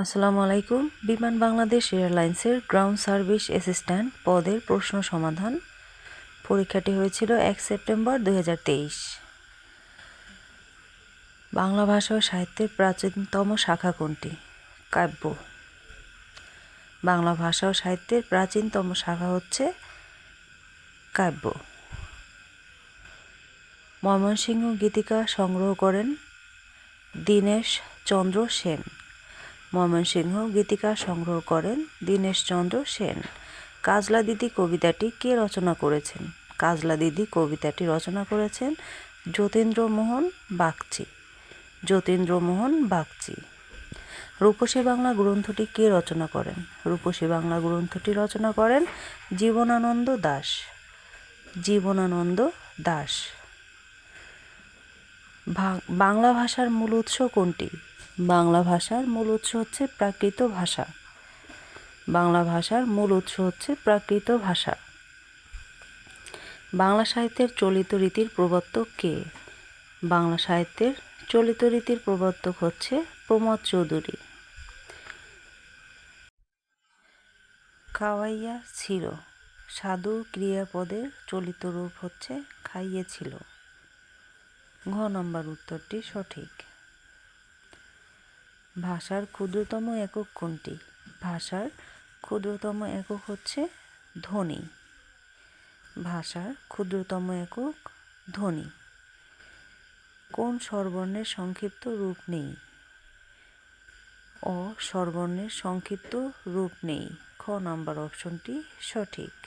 আসসালামু আলাইকুম। বিমান বাংলাদেশ এয়ারলাইন্সের গ্রাউন্ড সার্ভিস অ্যাসিস্ট্যান্ট পদের প্রশ্ন সমাধান পরীক্ষাটি হয়েছিল এক সেপ্টেম্বর দু হাজার তেইশ। বাংলা ভাষা ও সাহিত্যের প্রাচীনতম শাখা কোনটি? কাব্য। বাংলা ভাষা ও সাহিত্যের প্রাচীনতম শাখা হচ্ছে কাব্য। ময়মনসিংহ গীতিকা সংগ্রহ করেন দীনেশ চন্দ্র সেন। ময়মনসিংহ গীতিকা সংগ্রহ করেন দীনেশচন্দ্র সেন। কাজলা দিদি কবিতাটি কে রচনা করেছেন? কাজলা দিদি কবিতাটি রচনা করেছেন যতীন্দ্রমোহন বাগচি। যতীন্দ্রমোহন বাগচি। রূপসী বাংলা গ্রন্থটি কে রচনা করেন? রূপসী বাংলা গ্রন্থটি রচনা করেন জীবনানন্দ দাস। জীবনানন্দ দাস। বাংলা ভাষার মূল উৎস কোনটি? বাংলা ভাষার মূল উৎস হচ্ছে প্রাকৃত ভাষা। বাংলা ভাষার মূল উৎস হচ্ছে প্রাকৃত ভাষা। বাংলা সাহিত্যের চলিত রীতির প্রবর্তক কে? বাংলা সাহিত্যের চলিত রীতির প্রবর্তক হচ্ছে প্রমোদ চৌধুরী। খাওয়াইয়া ছিল। সাধু ক্রিয়াপদের চলিত রূপ হচ্ছে খাইয়েছিল। ঘ নম্বর উত্তরটি সঠিক। ভাষার ক্ষুদ্রতম একক কোনটি? ভাষার ক্ষুদ্রতম একক হচ্ছে ধ্বনি। ভাষার ক্ষুদ্রতম একক ধ্বনি। কোন স্বরবর্ণের সংক্ষিপ্ত রূপ নেই? অ স্বরবর্ণের সংক্ষিপ্ত রূপ নেই। খ নাম্বার অপশনটি সঠিক।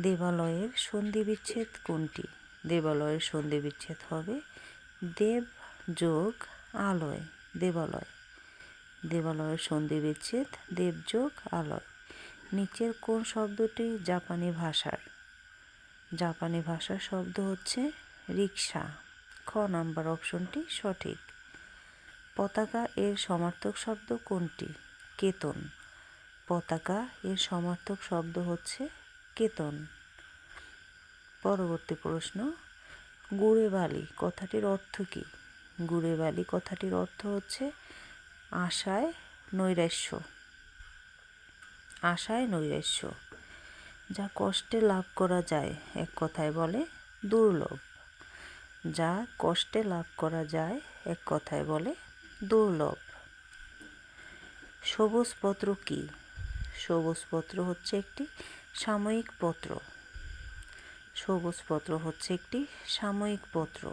দেবালয়ের সন্ধি বিচ্ছেদ কোনটি? দেবালয়ের সন্ধি বিচ্ছেদ হবে দেব যোগ আলয়। দেবালয়। দেবালয়ের সন্ধি বিচ্ছেদ, দেবযোগ, আলয়। নিচের কোন শব্দটি জাপানি ভাষার? জাপানি ভাষার শব্দ হচ্ছে রিক্সা খ নাম্বার অপশনটি সঠিক। পতাকা এর সমার্থক শব্দ কোনটি? কেতন। পতাকা এর সমার্থক শব্দ হচ্ছে কেতন। পরবর্তী প্রশ্ন গুড়ে বালি কথাটির অর্থ কী? গুড়ে বালি কথাটির অর্থ হচ্ছে আশায় নৈরাশ্য। আশায় নৈরাশ্য। যা কষ্টে লাভ করা যায়, এক কথায় বলে দুর্লভ। যা কষ্টে লাভ করা যায়, এক কথায় বলে দুর্লভ। সবুজ পত্র কি? সবুজ পত্র হচ্ছে একটি সাময়িক পত্র। সবুজ পত্র হচ্ছে একটি সাময়িক পত্র।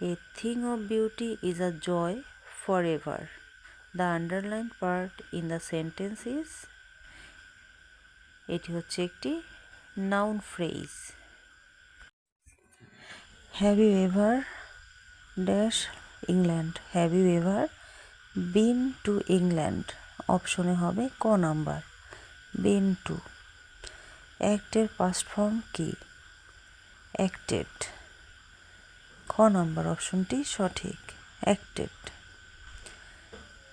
A thing of beauty is a joy for ever the underline part in the sentence is এটি হচ্ছে একটি noun phrase have you ever dash England have you ever been to England অপশনে হবে ক নাম্বার। বিন টু অ্যাক্টের past form কি? Acted খ number অপশনটি সঠিক। অ্যাক্টেড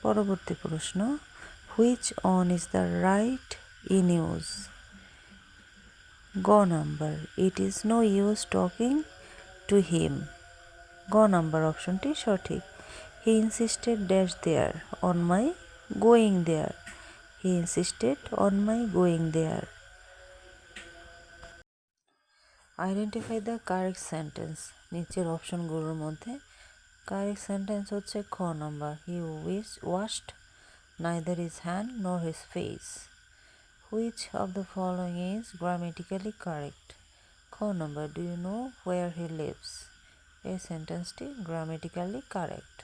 পরবর্তী প্রশ্ন which one is the right in use গ number it is no use talking to him গ নাম্বার অপশনটি সঠিক। He insisted dash there on my going there he insisted on my going there identify the correct sentence নিচের অপশনগুলোর মধ্যে। Correct sentence হচ্ছে খ number. He which washed neither is hand nor his face which of the following is grammatically correct খ number do you know where he lives এই সেন্টেন্সটি grammatically correct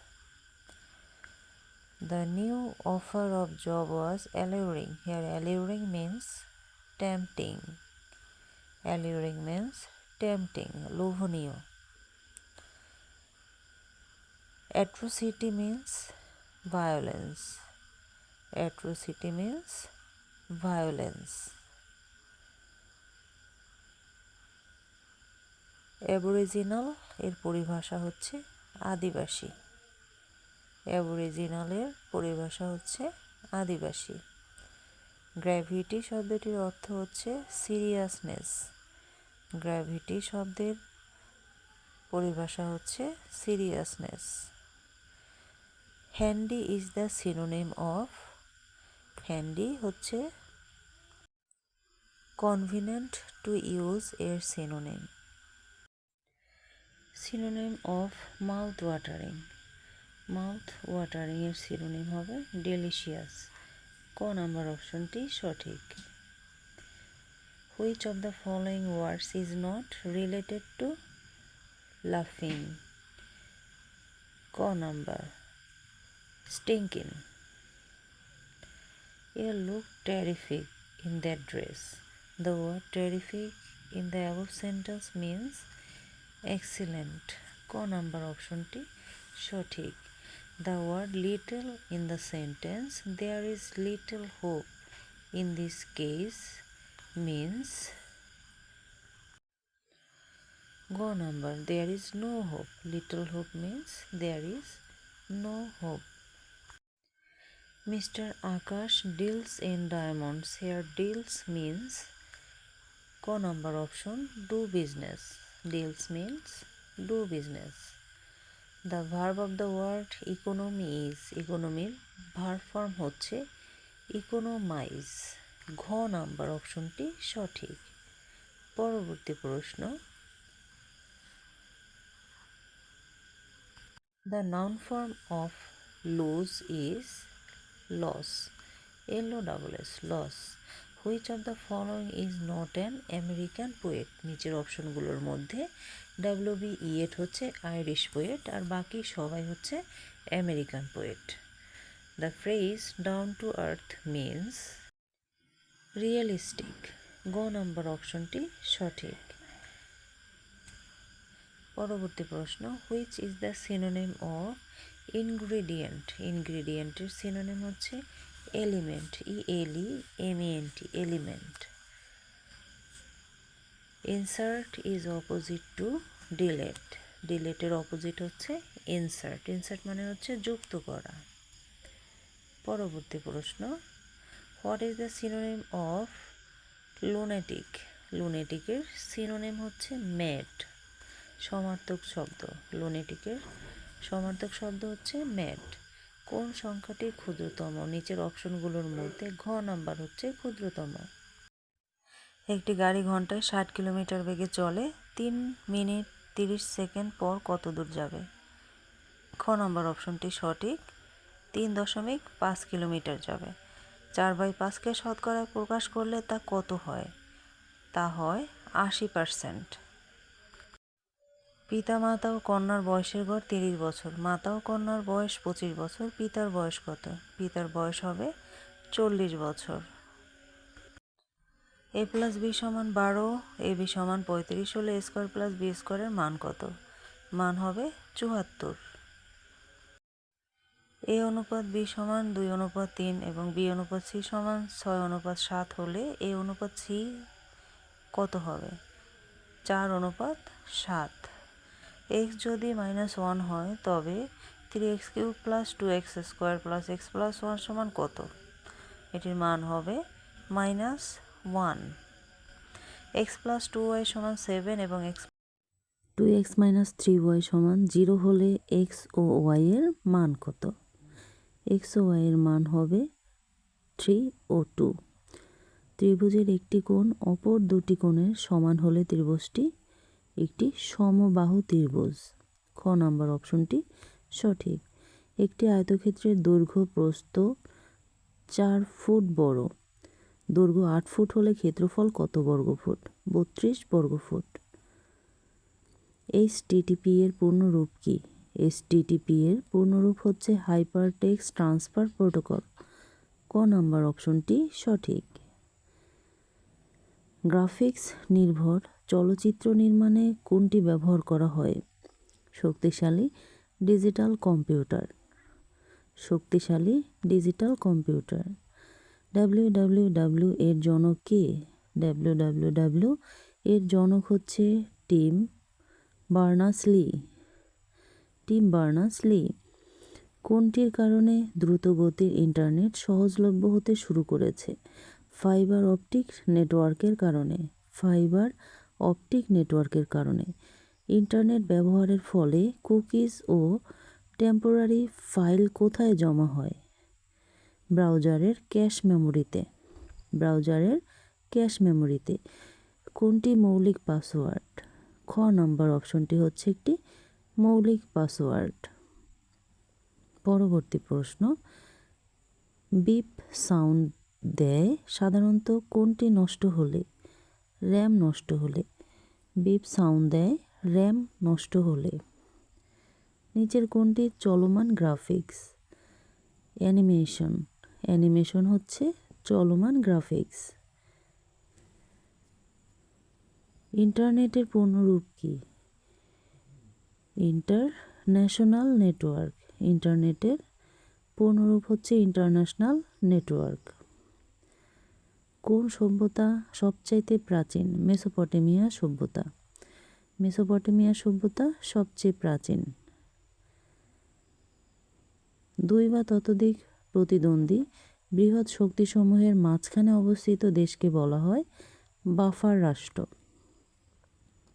The new offer of job was alluring. Here, alluring means tempting. Alluring means tempting, লোভনীয়। Atrocity means violence. Atrocity means violence. Aboriginal এর পরিভাষা হচ্ছে আদিবাসী। অ্যাবরিজিনালের পরিভাষা হচ্ছে আদিবাসী। Gravity শব্দটির অর্থ হচ্ছে সিরিয়াসনেস গ্র্যাভিটি শব্দের পরিভাষা হচ্ছে seriousness handy is the synonym of handy হচ্ছে কনভিনিয়েন্ট টু ইউজ এর synonym synonym of mouth watering mouth watering এর সিনোনেম হবে ডেলিশিয়াস ক নাম্বার অপশনটি সঠিক। Which of the following words is not related to লাফিং ক number. Stinking a look terrific in that dress. The word terrific in the above sentence means excellent. ক number অপশনটি সঠিক the word little in the sentence there is little hope in this case means গ number there is no hope little hope means there is no hope Mr. Akash deals in diamonds. Here, deals means co number option do business. Deals means do business. The verb of the word economy is economy verb form হচ্ছে economize. ঘ number অপশনটি সঠিক পরবর্তী প্রশ্ন The noun form of lose is loss. L o double s loss. Which of the following is not an American poet নিচের অপশনগুলোর মধ্যে W B Yeats হচ্ছে আইরিশ পোয়েট আর বাকি সবাই হচ্ছে American poet the phrase down to earth means realistic গ number অপশনটি সঠিক। পরবর্তী প্রশ্ন which is the synonym of ingredient ইনগ্রেডিয়েন্টের synonym হচ্ছে element E l e M element insert is opposite to delete ডিলেটের opposite হচ্ছে ইনসার্ট ইনসার্ট মানে হচ্ছে যুক্ত করা। পরবর্তী প্রশ্ন what is the synonym of lunatic লুনেটিকের synonym হচ্ছে ম্যাট সমার্থক শব্দ। লুনেটিকের সমার্থক শব্দ হচ্ছে ম্যাট। কোন সংখ্যাটি ক্ষুদ্রতম? নিচের অপশনগুলোর মধ্যে ঘ নাম্বার হচ্ছে ক্ষুদ্রতম। একটি গাড়ি ঘন্টায় ষাট কিলোমিটার বেগে চলে, তিন মিনিট তিরিশ সেকেন্ড পর কত দূর যাবে? খ নম্বর অপশনটি সঠিক, তিন দশমিক পাঁচ কিলোমিটার যাবে। চার বাই পাঁচকে শতকরায় প্রকাশ করলে তা কত হয়? তা হয় আশি পার্সেন্ট। পিতা মাতা ও কন্যার বয়সের গড় তিরিশ বছর, মাতা ও কন্যার বয়স পঁচিশ বছর, পিতার বয়স কত? পিতার বয়স হবে চল্লিশ বছর। এ প্লাস বি সমান বারো, এ বি সমান পঁয়ত্রিশ হলে এ স্কোয়ার প্লাস বি স্কোয়ারের মান কত? মান হবে চুয়াত্তর। এ অনুপাত বি সমান দুই অনুপাত তিন এবং বি অনুপাত সি সমান ছয় অনুপাত সাত হলে এ অনুপাত সি কত হবে? চার অনুপাত সাত। এক্স যদি মাইনাস ওয়ান হয়, তবে three x cube plus two x square plus x plus one সমান কত? এটির মান হবে minus one x plus two y সমান সেভেন এবং x two x minus three y সমান জিরো হলে এক্স ও ওয়াইয়ের মান কত? এক্স ও ওয়াইয়ের মান হবে থ্রি ও টু ত্রিভুজের একটি কোণ অপর দুটি কোণের সমান হলে ত্রিভুজটি একটি সমবাহু ত্রিভুজ। খ নাম্বার অপশনটি সঠিক। একটি আয়তক্ষেত্রের দৈর্ঘ্য প্রস্থ চার ফুট বড়। দৈর্ঘ্য আট ফুট হলে ক্ষেত্রফল কত বর্গফুট? বত্রিশ বর্গফুট। টিটিপি এর পূর্ণরূপ কি? এস টিটিপি এর পূর্ণরূপ হচ্ছে হাইপার টেক্স ট্রান্সফার প্রোটোকল। ক নাম্বার অপশনটি সঠিক। গ্রাফিক্স নির্ভর চলচ্চিত্র নির্মাণে কোনটি ব্যবহার করা হয়? শক্তিশালী ডিজিটাল কম্পিউটার। শক্তিশালী ডিজিটাল কম্পিউটার। ডাব্লিউ এর জনক কে? ডাব্লিউ এর জনক হচ্ছে টিম বার্নাস লি। টিম বার্নাস লি। কোনটির কারণে দ্রুত গতির ইন্টারনেট সহজলভ্য হতে শুরু করেছে? ফাইবার অপটিক নেটওয়ার্কের কারণে। ফাইবার অপটিক নেটওয়ার্কের কারণে। ইন্টারনেট ব্যবহারের ফলে কুকিজ ও টেম্পোরারি ফাইল কোথায় জমা হয়? ব্রাউজারের ক্যাশ মেমোরিতে। ব্রাউজারের ক্যাশ মেমোরিতে। কোনটি মৌলিক পাসওয়ার্ড? খ নম্বর অপশনটি হচ্ছে একটি মৌলিক পাসওয়ার্ড। পরবর্তী প্রশ্ন। বিপ সাউন্ড দেয় সাধারণত কোনটি নষ্ট হলে? র্যাম নষ্ট হলে, বিপ সাউন্ড দেয় র্যাম নষ্ট হলে। নিচের কোনটি চলমান গ্রাফিক্স? অ্যানিমেশন। অ্যানিমেশন হচ্ছে চলমান গ্রাফিক্স। ইন্টারনেটের পূর্ণরূপ কি? International network. ইন্টারনেটের পূর্ণরূপ হচ্ছে ইন্টারন্যাশনাল নেটওয়ার্ক। কোন সভ্যতা সবচাইতে প্রাচীন? মেসোপটেমিয়া সভ্যতা। মেসোপটেমিয়া সভ্যতা সবচেয়ে প্রাচীন। দুই বা ততোধিক প্রতিদ্বন্দ্বী বৃহৎ শক্তিসমূহের মাঝখানে অবস্থিত দেশকে বলা হয় বাফার রাষ্ট্র।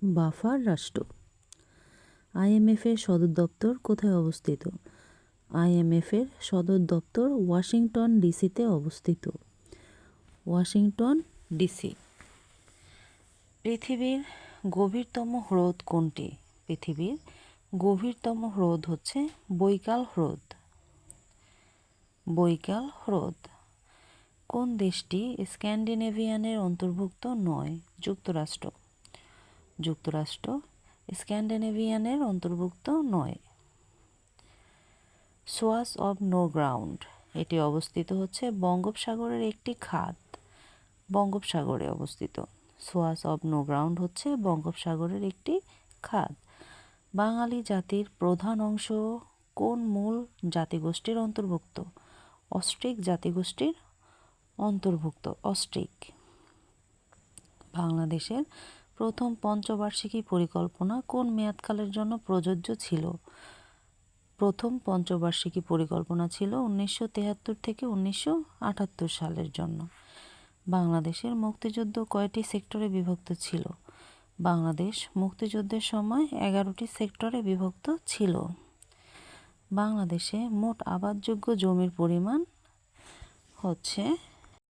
বাফার রাষ্ট্র। আইএমএফের সদর দপ্তর কোথায় অবস্থিত? আইএমএফের সদর দপ্তর ওয়াশিংটন ডিসিতে অবস্থিত। Washington, DC. পৃথিবীর গভীরতম হ্রদ কোনটি? পৃথিবীর গভীরতম হ্রদ হচ্ছে বৈকাল হ্রদ। বৈকাল হ্রদ। কোন দেশটি স্ক্যান্ডিনেভিয়ানের অন্তর্ভুক্ত নয়? যুক্তরাষ্ট্র। যুক্তরাষ্ট্র স্ক্যান্ডিনেভিয়ানের অন্তর্ভুক্ত নয়। সোয়াস অব নো গ্রাউন্ড। এটি অবস্থিত হচ্ছে বঙ্গোপসাগরের একটি খাত। বঙ্গোপসাগরে অবস্থিত। সোয়াস অব নো গ্রাউন্ড হচ্ছে বঙ্গোপসাগরের একটি খাত বাঙালি জাতির প্রধান অংশ কোন মূল জাতিগোষ্ঠীর অন্তর্ভুক্ত? অস্ট্রিক জাতিগোষ্ঠীর অন্তর্ভুক্ত, অস্ট্রিক। বাংলাদেশের প্রথম পঞ্চবার্ষিকী পরিকল্পনা কোন মেয়াদকালের জন্য প্রযোজ্য ছিল? প্রথম পঞ্চবার্ষিকী পরিকল্পনা ছিল উনিশশো থেকে উনিশশো আটাত্তর সালের জন্য। বাংলাদেশের মুক্তিযুদ্ধ কয়টি সেক্টরে বিভক্ত ছিল? বাংলাদেশ মুক্তিযুদ্ধের সময় এগারোটি সেক্টরে বিভক্ত ছিল। বাংলাদেশে মোট আবাদযোগ্য জমির পরিমাণ হচ্ছে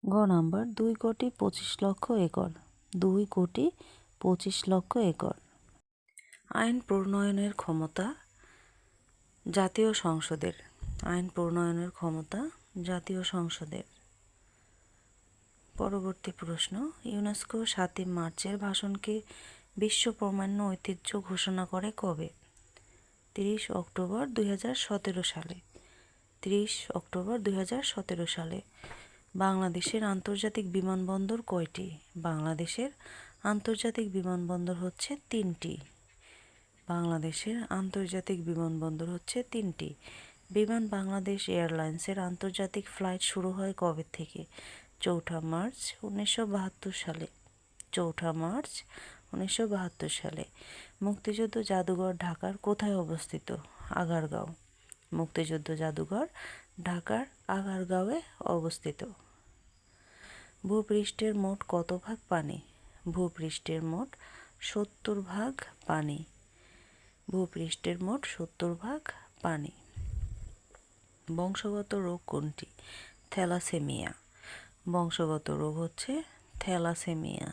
গ নাম্বার দুই কোটি পঁচিশ লক্ষ একর, দুই কোটি পঁচিশ লক্ষ একর। আইন প্রণয়নের ক্ষমতা জাতীয় সংসদের, আইন প্রণয়নের ক্ষমতা জাতীয় সংসদের। পরবর্তী প্রশ্ন, ইউনেস্কো সাতই মার্চের ভাষণকে বিশ্ব প্রামাণ্য ঐতিহ্য ঘোষণা করে কবে? তিরিশ অক্টোবর দুই হাজার সতেরো সালে। তিরিশ অক্টোবর দু হাজার সতেরো সালে। বাংলাদেশের আন্তর্জাতিক বিমানবন্দর কয়টি? বাংলাদেশের আন্তর্জাতিক বিমানবন্দর হচ্ছে তিনটি। বাংলাদেশের আন্তর্জাতিক বিমানবন্দর হচ্ছে তিনটি। বিমান বাংলাদেশ এয়ারলাইন্সের আন্তর্জাতিক ফ্লাইট শুরু হয় কবে থেকে? চৌঠা মার্চ উনিশশো বাহাত্তর সালে। চৌঠা মার্চ উনিশশো বাহাত্তর সালে। মুক্তিযুদ্ধ জাদুঘর ঢাকার কোথায় অবস্থিত? আগারগাঁও। মুক্তিযুদ্ধ জাদুঘর ঢাকার আগারগাঁওয়ে অবস্থিত। ভূপৃষ্ঠের মোট কত ভাগ পানি? ভূপৃষ্ঠের মোট সত্তর ভাগ পানি। ভূপৃষ্ঠের মোট সত্তর ভাগ পানি। বংশগত রোগ কোনটি? থ্যালাসেমিয়া। বংশগত রোগ হচ্ছে থ্যালাসেমিয়া।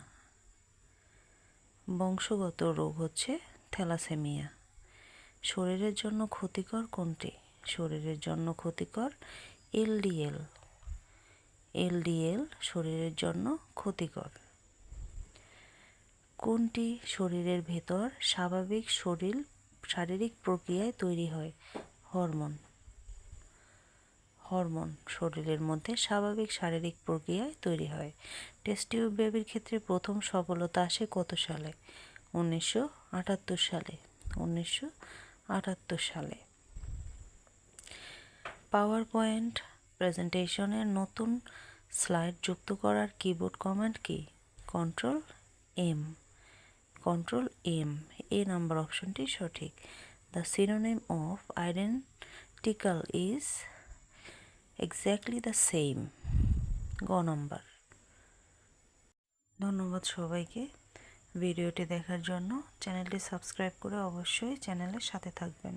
বংশগত রোগ হচ্ছে থ্যালাসেমিয়া। শরীরের জন্য ক্ষতিকর কোনটি? শরীরের জন্য ক্ষতিকর এলডিএল। এলডিএল শরীরের জন্য ক্ষতিকর। কোনটি শরীরের ভেতর স্বাভাবিক শরীর শারীরিক প্রক্রিয়ায় তৈরি হয়? হরমোন। হরমোন শরীরের মধ্যে স্বাভাবিক শারীরিক প্রক্রিয়ায় তৈরি হয়। টেস্ট বেবির ক্ষেত্রে প্রথম সফলতা আসে কত সালে? উনিশশো আটাত্তর সালে। উনিশশো আটাত্তর সালে। পাওয়ার পয়েন্ট প্রেজেন্টেশনের নতুন স্লাইড যুক্ত করার কিবোর্ড কমান্ড কি? Control M. Control M. এ নাম্বার অপশনটি সঠিক। The synonym of identical is exactly the same গ নম্বর ধন্যবাদ সবাইকে ভিডিওটি দেখার জন্য। চ্যানেলটি সাবস্ক্রাইব করে অবশ্যই চ্যানেলের সাথে থাকবেন।